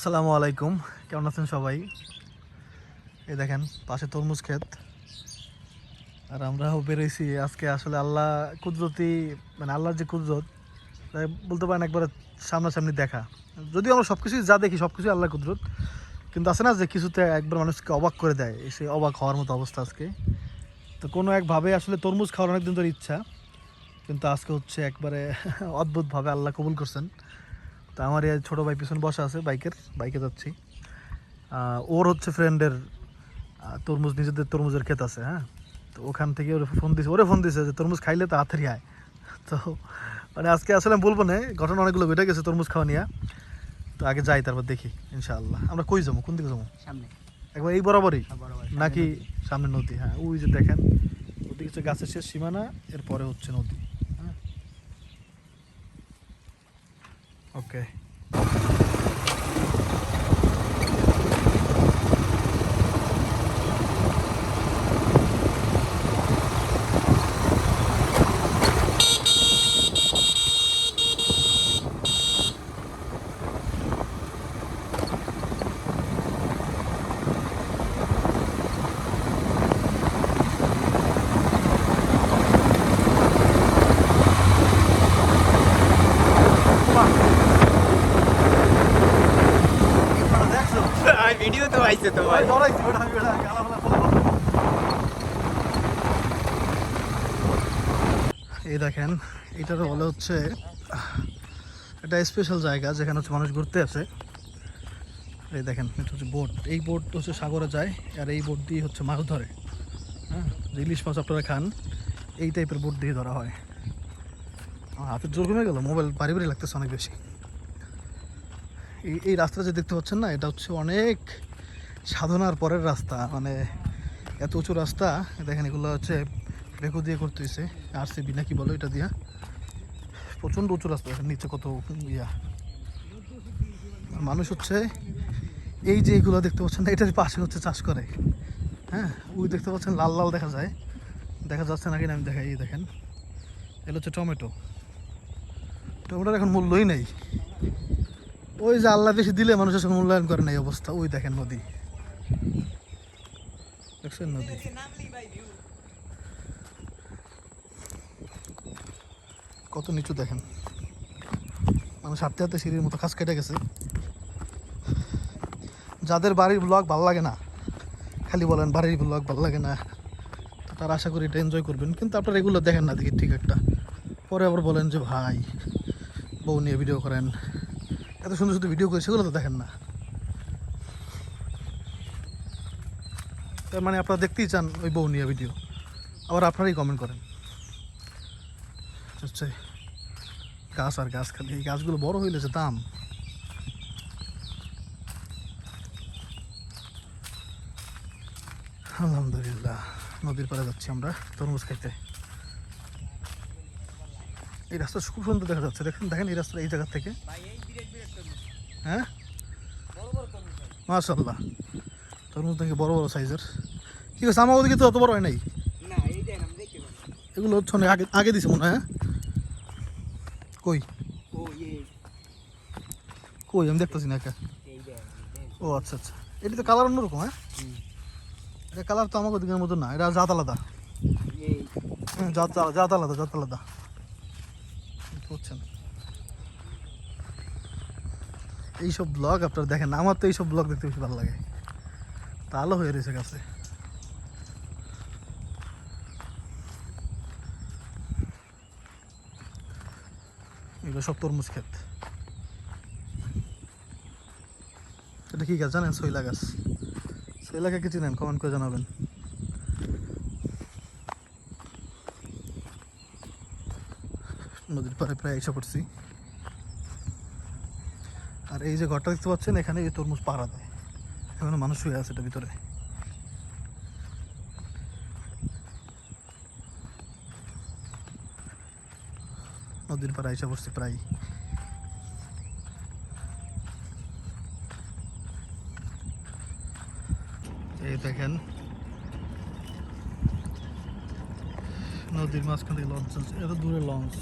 আসসালামু আলাইকুম। কেমন আছেন সবাই? এই দেখেন, পাশে তরমুজ ক্ষেত। আর আমরাও বেরোইছি। আজকে আসলে আল্লাহ কুদরতি মানে আল্লাহর যে কুদরত বলতে পারেন একবার সামনাসামনি দেখা। যদিও আমরা সব কিছুই যা দেখি সব কিছুই আল্লাহ কুদরত। কিন্তু আছে না যে কিছুতে একবার মানুষকে অবাক করে দেয় সেই অবাক হওয়ার মতো অবস্থা আজকে। তো কোনো একভাবে আসলে তরমুজ খাওয়ার অনেকদিন ধরে ইচ্ছা, কিন্তু আজকে হচ্ছে একবারে অদ্ভুতভাবে আল্লাহ কবুল করছেন। তো আমার এই ছোটো ভাই পিছনে বসা আছে বাইকের বাইকে যাচ্ছি। ওর হচ্ছে ফ্রেন্ডের তরমুজ নিজেদের তরমুজের ক্ষেত আছে হ্যাঁ? তো ওখান থেকে ওরে ফোন দিছে ওরে ফোন দিছে যে তরমুজ খাইলে তো তাড়াতাড়ি আয়। তো মানে আজকে আসলে আমি বলব না ঘটনা অনেকগুলো বেটে গেছে তরমুজ খাওয়া নিয়ে। তো আগে যাই তারপর দেখি ইনশাআল্লাহ। আমরা কই যাব? কোন দিকে যাব? সামনে। একবার এই বরাবরই? বড় বড় নাকি সামনে নদী? হ্যাঁ ওই যে দেখেন ওদিকে হচ্ছে গাছের শেষ সীমানা এরপরে হচ্ছে নদী। হ্যাঁ ওকে দেখছ আর তো ভাই ওটা আমি ওটা। এই দেখেন এটার বলে হচ্ছে এটা স্পেশাল জায়গা যেখানে হচ্ছে মানুষ ঘুরতে আসে। এই দেখেন এটা হচ্ছে বোট এই বোট হচ্ছে সাগরে যায় আর এই বোট দিয়ে হচ্ছে মাছ ধরে। হ্যাঁ যে ইলিশ মাছ আপনারা খান এই টাইপের বোট দিয়ে ধরা হয়। আমার হাতের জোর কমে গেল মোবাইল বাড়ি বাড়ি লাগতেছে অনেক বেশি। এই এই রাস্তাটা যে দেখতে পাচ্ছেন না এটা হচ্ছে অনেক সাধনার পরের রাস্তা মানে এত উঁচু রাস্তা, দেখেন এগুলো হচ্ছে বেকু দিয়ে করতে হয়েছে আর সিবি নাকি বলো এটা দিয়া। প্রচণ্ড উঁচু রাস্তা, দেখেন নিচে কত ইয়া। মানুষ হচ্ছে, এই যে এগুলো দেখতে পাচ্ছেন না, এটার পাশে হচ্ছে চাষ করে। হ্যাঁ ওই দেখতে পাচ্ছেন, লাল লাল দেখা যায়। দেখা যাচ্ছে নাকি না আমি দেখাই দেখেন। এগুলো হচ্ছে টমেটো। টমেটোর এখন মূল্যই নেই। ওই যে আল্লাহ বেশি দিলে মানুষের সঙ্গে মূল্যায়ন করে না এই অবস্থা, ওই দেখেন নদী। দেখছেন নদী কত নিচু দেখেন। মানুষ হাঁটতে হাঁটতে সিঁড়ির মতো খাস কেটে গেছে। যাদের বাড়ির ব্লগ ভালো লাগে না খালি বলেন বাড়ির ব্লগ ভালো লাগে না তো তারা আশা করি এটা এনজয় করবেন। কিন্তু আপনারা এগুলো দেখেন না দেখি ঠিক একটা। পরে আবার বলেন যে ভাই বউ নিয়ে ভিডিও করেন। এত সুন্দর সুন্দর ভিডিও করে সেগুলো তো দেখেন না। মানে আপনারা দেখতেই চান ওই বউ নিয়ে ভিডিও আবার আপনারাই কমেন্ট করেন। হচ্ছে গাছ আর গাছ খালি, এই গাছগুলো বড় হইলে যে দাম। আলহামদুলিল্লাহ, নদীর পাড়ে যাচ্ছি আমরা, তরমুজ খাইতে। এই রাস্তা খুব সুন্দর দেখা যাচ্ছে, দেখেন দেখেন এই রাস্তা এই জায়গা থেকে। হ্যাঁ? মাশাল্লাহ তরমুজ দেখি বড় বড় সাইজের? ঠিক আছে আমার ওদিকে তো অত বড় হয় নাই? এগুলো হচ্ছে আগে আগে দিছে মনে হয় হ্যাঁ? কই? ইয়ে। কই? আমি দেখতেছি না একা। ও আচ্ছা আচ্ছা। এটা তো কালার অন্যরকম হ্যাঁ? এটা কালার তো আমার ওদিকের মতো না এটা জাত আলাদা। হ্যাঁ জাত আলাদা জাত আলাদা জাত আলাদা। বুঝতে এইসব ব্লগ আপনারা দেখেন আমার তো এইসব ব্লগ দেখতে বেশি ভালো লাগে। তা আলো হয়ে রয়েছে কাছে এগুলো সব তরমুজ ক্ষেত। এটা কি গাছ জানেন? শৈলা গাছ। শৈলা কে চিনেন কমেন্ট করে জানাবেন। নদীর পাড়ে প্রায় এসে পড়ছি। আর এই যে ঘরটা দেখতে পাচ্ছেন, এখানে এই তরমুজ পাড়া দেয়। এখানে মানুষ শুয়ে আছে এটা ভিতরে। নদীর পাড়ে এসে পড়ছি প্রায়। এই দেখেন, নদীর মাঝখান থেকে লঞ্চ চলছে। এত দূরে লঞ্চ।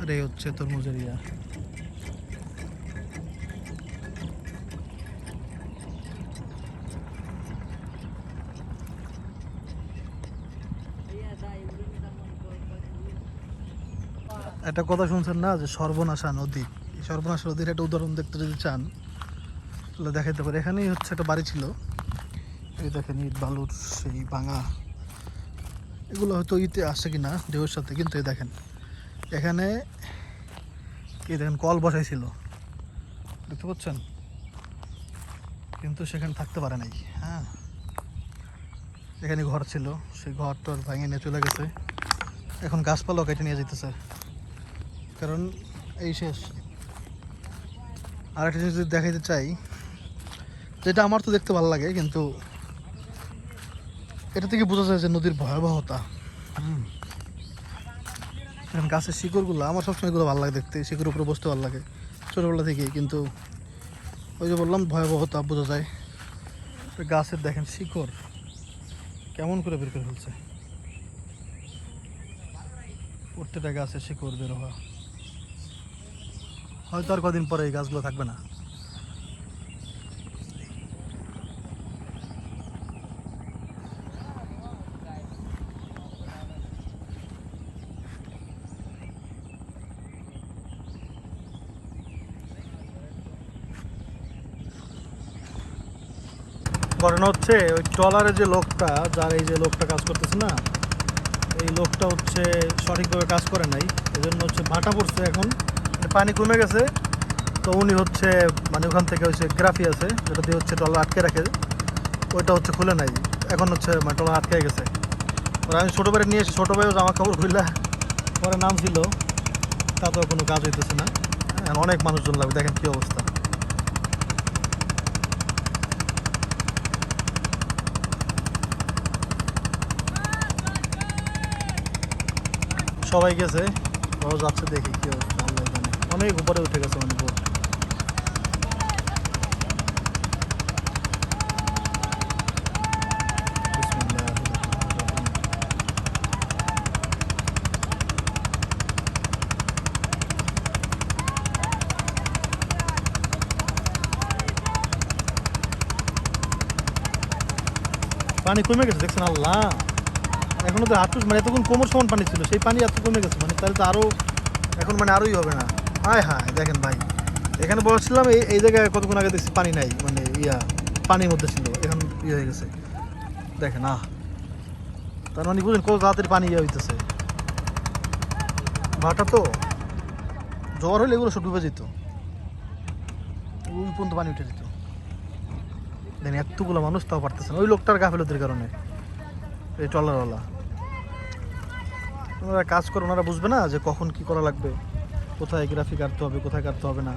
আর এই হচ্ছে তরমুজ এরিয়া। একটা কথা শুনছেন না, যে সর্বনাশা নদী। এই সর্বনাশা নদীর একটা উদাহরণ দেখতে যদি চান, তাহলে দেখাইতে পারে। এখানেই হচ্ছে একটা বাড়ি ছিল। এই দেখেন ইট, বালুর সেই ভাঙা। এগুলো হয়তো ইতে আসে কিনা ঢেউর সাথে, কিন্তু এই দেখেন। এখানে এই দেখেন কল বসাইছিল। দেখতে পাচ্ছেন? কিন্তু সেখানে থাকতে পারে নাই হ্যাঁ। এখানে ঘর ছিল, সেই ঘর টর ভেঙে নিয়ে চলে গেছে। এখন গাছপালাও কেটে নিয়ে যেতেছে কারণ এই শেষ। আর একটা জিনিস যদি দেখাইতে চাই, যেটা আমার তো দেখতে ভালো লাগে, কিন্তু এটা থেকে বোঝা যায় যে নদীর ভয়াবহতা। হুম। এখন গাছের শিকড়গুলো, আমার সবসময় এগুলো ভালো লাগে দেখতে শিকড়ের উপরে বসতে ভালো লাগে, ছোটোবেলা থেকেই। কিন্তু ওই যে বললাম, ভয়াবহতা বোঝা যায়। গাছের দেখেন শিকড়, কেমন করে বের করে ফেলছে। প্রত্যেকটা গাছের শিকড় বের হওয়া। হয়তো আর কদিন পরে এই গাছগুলো থাকবে না। ঘটনা হচ্ছে, ওই ট্রলারে যে লোকটা, যার এই যে লোকটা কাজ করতেছে না, এই লোকটা হচ্ছে সঠিকভাবে কাজ করে নাই। এই জন্য হচ্ছে ভাটা পড়ছে এখন। মানে পানি কমে গেছে। তো উনি হচ্ছে মানে ওখান থেকে হচ্ছে গ্রাফি আছে, যেটা দিয়ে হচ্ছে ট্রলার আটকে রাখে, ওইটা হচ্ছে খুলে নাই। এখন হচ্ছে মানে ট্রলার আটকে গেছে। ওরা আমি ছোটো নিয়ে এসে, ছোটো ভাইও জামা কাপড় খুললা পরে নাম ছিল, তাতেও কোনো কাজ হইতেছে না। অনেক মানুষজন লাগবে, দেখেন কী অবস্থা। সবাই গেছে। ওরাও যাচ্ছে দেখি কি অনেক উপরে উঠে গেছে মানে বোট পানি কমে গেছে, দেখছেন আল্লাহ। এখনও তো হাঁটু মানে এতক্ষণ কোমর সমান পানি ছিল, সেই পানি এত কমে গেছে মানে তাহলে তো আরও এখন মানে আরোই হবে না। হায় হায়, দেখেন ভাই, এখানে বসছিলাম এই এই জায়গায় কতক্ষণ আগে দেখছি পানি নাই মানে ইয়া, পানির মধ্যে ছিল, এখন ইয়ে হয়ে গেছে। দেখেন, আহ, তার মানে বুঝলেন কত তাড়াতাড়ি পানি ইয়ে হইতেছে। ভাটা তো, জ্বর হলে এগুলো সব ডুবে যেত। ওই পর্যন্ত পানি উঠে যেত। দেখেন, এতগুলো মানুষ তাও পারতেছে না, ওই লোকটার গাফিলতির কারণে। এই ট্রলারওয়ালা। ওনারা কাজ করে, ওনারা বুঝবে না যে কখন কি করা লাগবে, কোথায় গ্রাফি কাটতে হবে, কোথায় কাটতে হবে না।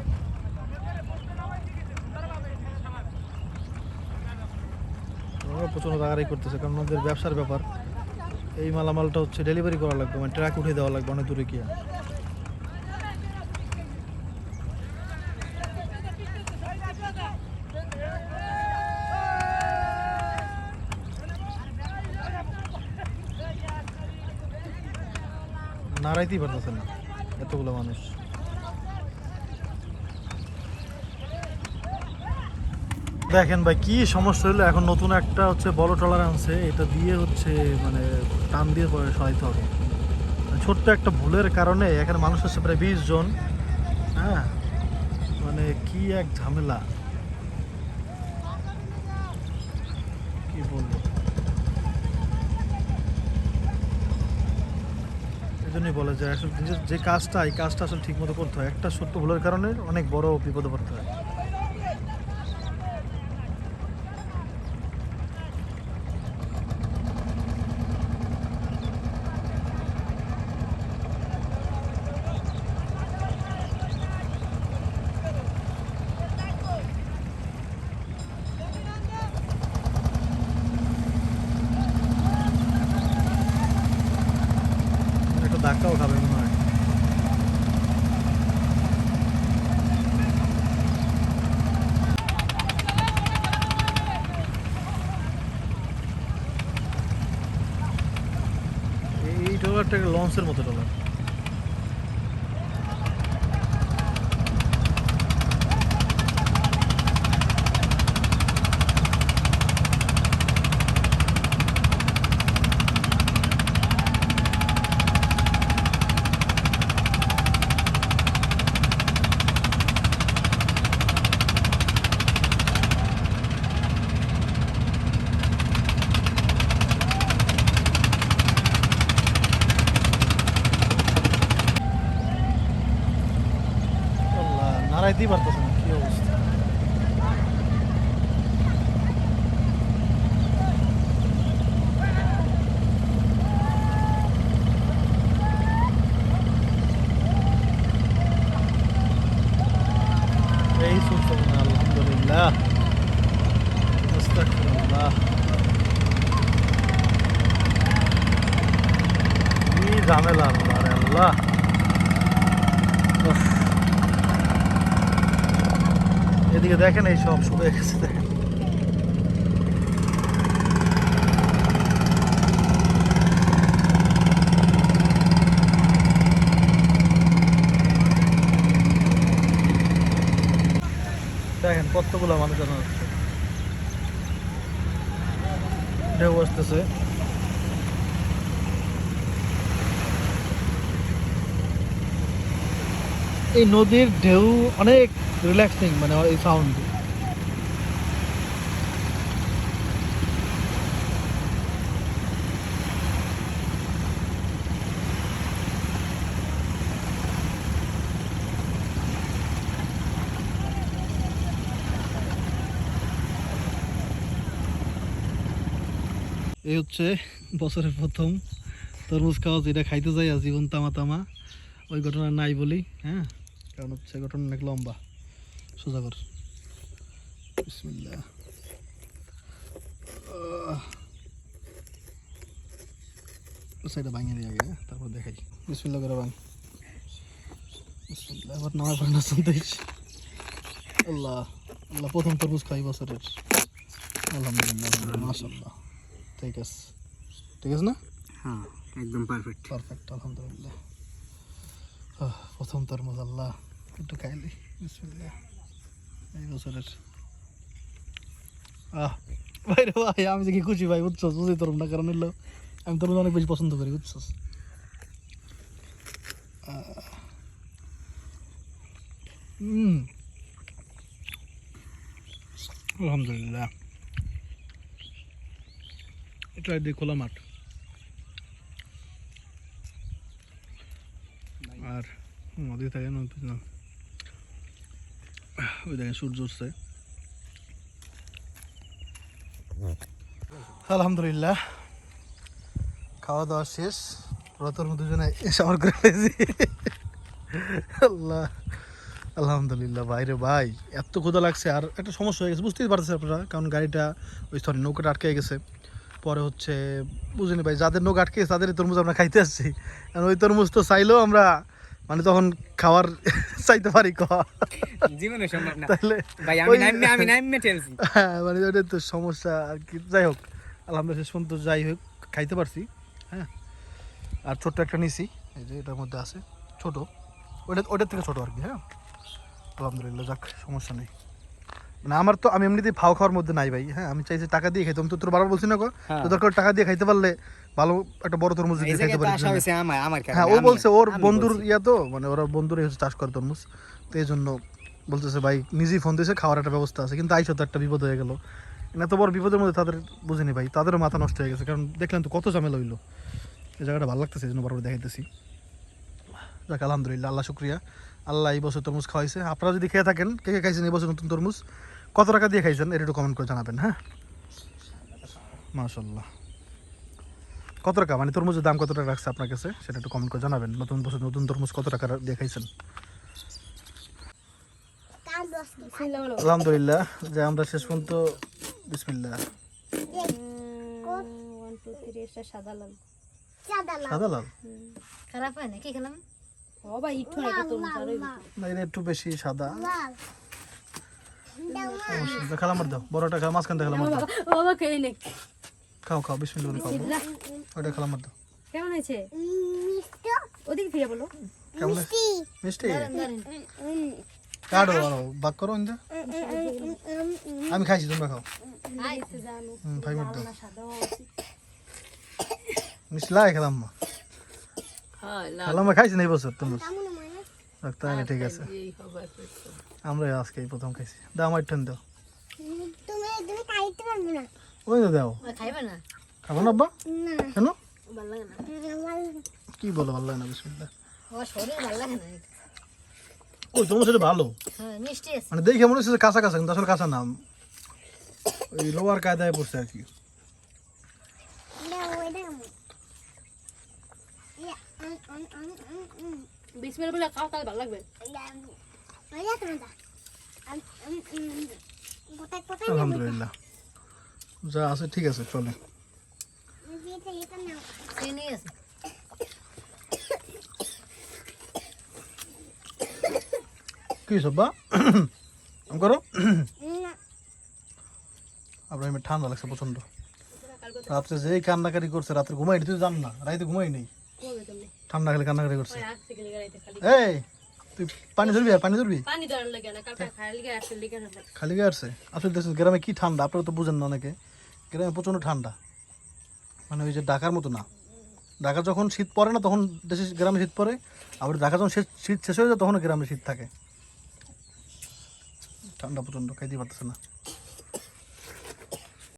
ওনারা প্রচণ্ড রাগারাই করতেছে, কারণ ওদের ব্যবসার ব্যাপার। এই মালামালটা হচ্ছে ডেলিভারি করা লাগবে মানে ট্রাক উঠে দেওয়া লাগবে অনেক দূরে গিয়ে। নাড়াইতেই পারতেছে না, এতগুলো মানুষ। দেখেন ভাই, কি সমস্যা হলো? এখন নতুন একটা হচ্ছে বড় ট্রলার আনছে, এটা দিয়ে হচ্ছে মানে টান দিয়ে পরে সরাইতে হবে। ছোট্ট একটা ভুলের কারণে এখানে মানুষ হচ্ছে প্রায় বিশ জন হ্যাঁ? মানে কি এক ঝামেলা। কি বলব এই জন্যই বলে যে আসলে নিজের যে কাজটা, এই কাজটা আসলে ঠিক মতো করতে হয়। একটা সত্য ভুলের কারণে অনেক বড় বিপদে পড়তে হয় একটা ধাক্কাও খাবে মনে হয় এই- এই ট্রলারটা একটা লঞ্চের মতো ট্রলার দাঁড়াইতেই পারতেছে না কি অবস্থা? এই সুলতান আলহামদুলিল্লাহ। আস্তাগফিরুল্লাহ। কি ঝামেলা আল্লাহ আল্লাহ। এদিকে দেখেন এই সব শুরু হয়ে গেছে দেখেন। কতগুলো মানুষ এখন হচ্ছে। ঢেউ আসতেছে। এই নদীর ঢেউ অনেক রিল্যাক্সিং মানে এই সাউন্ড এই হচ্ছে বছরের প্রথম তরমুজ খাওয়া, যেটা খাইতে যাই আর জীবন তামা তামা। ওই ঘটনা নাই বলি হ্যাঁ? কারণ হচ্ছে ঘটনা অনেক লম্বা। সোজা কর। সেটা ভাঙিয়ে দিয়ে আগে? তারপর দেখাই। বিসমিল্লাহ করে ভাঙ। আবার নামায় পড়ে না শুনতেইস আল্লাহ আল্লাহ প্রথম তরমুজ খাই বছরের। আলহামদুলিল্লাহ মাশাল্লাহ ঠিক আছে। ঠিক আছে না? হ্যাঁ একদম পারফেক্ট পারফেক্ট আলহামদুলিল্লাহ। প্রথম তরমুজ, আল্লাহ, একটু খাইলি। বিসমিল্লাহ। এই বছরের। আহ, ভাই রে ভাই, আমি কি খুশি ভাই বুঝছ বুঝি তরম না, কারণ হলো আমি তরমুজ অনেক বেশি পছন্দ করি বুঝছ হুম আলহামদুলিল্লাহ। এটা দিয়ে খোলা মাঠ আর নদী থাকে নদী না। ওই দেখেন সূর্য উঠছে। আলহামদুলিল্লাহ। খাওয়া দাওয়া শেষ। রতর জন্য শাওয়ার করে ফেলেছি আল্লাহ। আলহামদুলিল্লাহ ভাইরে ভাই, এত ক্ষুদা লাগছে। আর একটা সমস্যা হয়ে গেছে, বুঝতেই পারছেন আপনারা, কারণ গাড়িটা ওই সরি নৌকাটা আটকে গেছে। পরে হচ্ছে, বুঝিনি ভাই, যাদের নৌকা আটকে গেছে তাদের তরমুজ আমরা খাইতে আসছি। কারণ ওই তরমুজ তো চাইলেও আমরা মানে তখন খাওয়ার চাইতে পারি ক। জীবনে সম্ভব না। তাহলে ভাই আমি নাইমে আমি নাইমে টেলছি হ্যাঁ মানে ওটা তো সমস্যা আর কি। যাই হোক আলহামদুলিল্লাহ শেষ পর্যন্ত যাই হোক খাইতে পারছি হ্যাঁ। আর ছোট্ট একটা নিছি এই যে এটার মধ্যে আছে ছোট। ওটা ওটার থেকে ছোট আর কি হ্যাঁ। আলহামদুলিল্লাহ যাক সমস্যা নেই। মানে আমার তো আমি এমনিতেই ফাও খাওয়ার মধ্যে নাই ভাই হ্যাঁ আমি চাইছি টাকা দিয়ে খাইতাম। তো তোর বারবার বলছি না গো হ্যাঁ। তো দরকার টাকা দিয়ে খাইতে পারলে ভালো একটা বড় তরমুজ দিয়ে খাইতে পারি হ্যাঁ ও বলছে ওর বন্ধুর ইয়া তো মানে ওরা বন্ধুরাই হচ্ছে চাষ করে তরমুজ। তো এই জন্য বলতেছে ভাই নিজেই ফোন দিয়েছে খাওয়ার একটা ব্যবস্থা আছে। কিন্তু আইসো তো একটা বিপদ হয়ে গেল। এত বড় বিপদের মধ্যে তাদের বুঝিনি ভাই তাদেরও মাথা নষ্ট হয়ে গেছে। কারণ দেখলেন তো কত ঝামেলা হইল। এই জায়গাটা ভালো লাগতেছে এই জন্য বারবার দেখাইতেছি। যাক আলহামদুলিল্লাহ আল্লাহ শুক্রিয়া। আল্লাহ এই বছর তরমুজ খাওয়াইছে। আপনারা যদি খেয়ে থাকেন কে কে খাইছেন এই বছর নতুন তরমুজ? কত টাকা দিয়ে খাইছেন? এটা একটু কমেন্ট করে জানাবেন হ্যাঁ? মাশাল্লাহ কত টাকা? মানে তরমুজের দাম কত টাকা রাখছে আপনার কাছে? সেটা একটু কমেন্ট করে জানাবেন। নতুন বছর নতুন তরমুজ কত টাকা দিয়ে খাইছেন? আলহামদুলিল্লাহ। যে আমরা শেষ পর্যন্ত বিসমিল্লাহ। সাদা লাল। সাদা লাল। খারাপ হয় না কি খেলাম? একটু না এটা একটু বেশি সাদা। সমস্যা নেই। খেলা মার দাও। বড়টা খেলা মাঝখানটা খেলা মার দাও। বাবা খেয়ে নে খাও খাও বিসমিল্লাহ করে খাও ওটা খেলা মার দাও। কেমন হয়েছে? ওদিকে ফিরে বলো। কেমন মিষ্টি। দাঁড়ান দাঁড়ান। কাটো আরও বাক করো ইন্দা আমি খাইছি তোমরা খাও। ফাইভ মিনিট দাও। মিষ্টি লাই খেলাম মা হ্যাঁ এই বছর তাহলে ঠিক আছে। আমরা আজকে প্রথম খাইছি। দাও আমার টেন দাও। তুমি তুমি খাইতে পারবে না। দাও। খাব না আব্বা? কেন? ভালো লাগে না। আমার কি বলো ভালো লাগে না? তোমার সেটা ভালো? হ্যাঁ মানে দেখে মনে হচ্ছে কাঁচা কাঁচা কিন্তু আসলে কাঁচা নাম ওই লোয়ার কায়দায় পড়ছে আর কি এটা ওইটা কেমন আম বিসমিল্লাহ বলে খাও তাহলে ভালো লাগবে। আলহামদুলিল্লাহ। যা আছে ঠিক আছে, চলে। কি সব্বা? আম করো। আপনার ঠান্ডা লাগছে প্রচণ্ড রাত্রে যে কান্নাকারি করছে, রাত্রে ঘুমাই তুই জান না, রাইতে ঘুমাই নেই। ঠান্ডা খেলে কান্নাকারি করছে। এই তুই পানি ধরবি আর পানি ধরবি? খালি গায়ে আসছে আসলে দেশের গ্রামে কি ঠান্ডা আপনারা তো বুঝেন না অনেকে। গ্রামে প্রচণ্ড ঠান্ডা। মানে ওই যে ঢাকার মতো না। ঢাকা যখন শীত পড়ে না তখন দেশে গ্রামে শীত পড়ে। আবার ঢাকা যখন শেষ- শীত শেষ হয়ে যায় তখন গ্রামে শীত থাকে। ঠান্ডা প্রচণ্ড খাইতে পারতেছে না।